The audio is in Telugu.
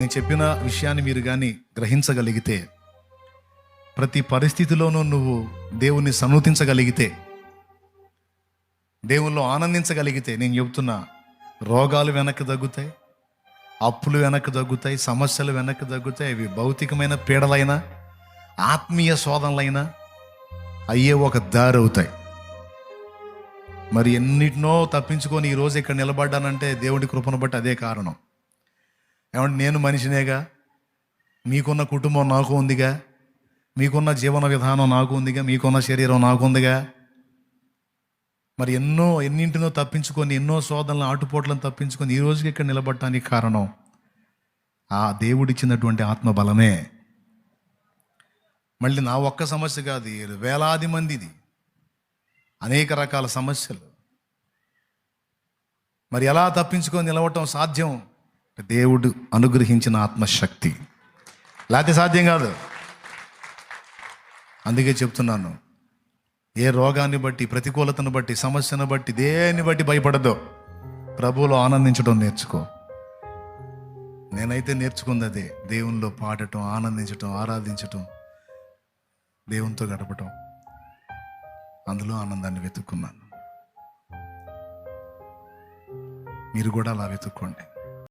నేను చెప్పిన విషయాన్ని మీరు కానీ గ్రహించగలిగితే ప్రతి పరిస్థితిలోనూ నువ్వు దేవుణ్ణి సన్నతించగలిగితే దేవుల్లో ఆనందించగలిగితే నేను చెబుతున్నా రోగాలు వెనక్కి తగ్గుతాయి అప్పులు వెనక్కి తగ్గుతాయి సమస్యలు వెనక్కి తగ్గుతాయి అవి భౌతికమైన పీడలైనా ఆత్మీయ శోధనలైనా అయ్యే ఒక దారి అవుతాయి. మరి ఎన్నిటినో తప్పించుకొని ఈరోజు ఇక్కడ నిలబడ్డానంటే దేవుడి కృపను బట్టి అదే కారణం. ఏమంటే నేను మనిషినేగా? మీకున్న కుటుంబం నాకు ఉందిగా? మీకున్న జీవన విధానం నాకు ఉందిగా? మీకున్న శరీరం నాకు ఉందిగా? మరి ఎన్నో ఎన్నింటినో తప్పించుకొని ఎన్నో శోధనలు ఆటుపోట్లను తప్పించుకొని ఈ రోజుకి ఇక్కడ నిలబడటానికి కారణం ఆ దేవుడిచ్చినటువంటి ఆత్మ బలమే. మళ్ళీ నా ఒక్క సమస్య కాదు వేలాది మందిది. అనేక రకాల సమస్యలు. మరి ఎలా తప్పించుకొని నిలవటం సాధ్యం? దేవుడు అనుగ్రహించిన ఆత్మశక్తి. లేకపోతే సాధ్యం కాదు. అందుకే చెప్తున్నాను ఏ రోగాన్ని బట్టి ప్రతికూలతను బట్టి సమస్యను బట్టి దేన్ని బట్టి భయపడద్దు. ప్రభువులో ఆనందించడం నేర్చుకో. నేనైతే నేర్చుకుంది అదే దేవునిలో పాడటం ఆనందించటం ఆరాధించటం దేవునితో గడపటం. అందులో ఆనందాన్ని వెతుక్కున్నాను. మీరు కూడా అలా వెతుక్కోండి.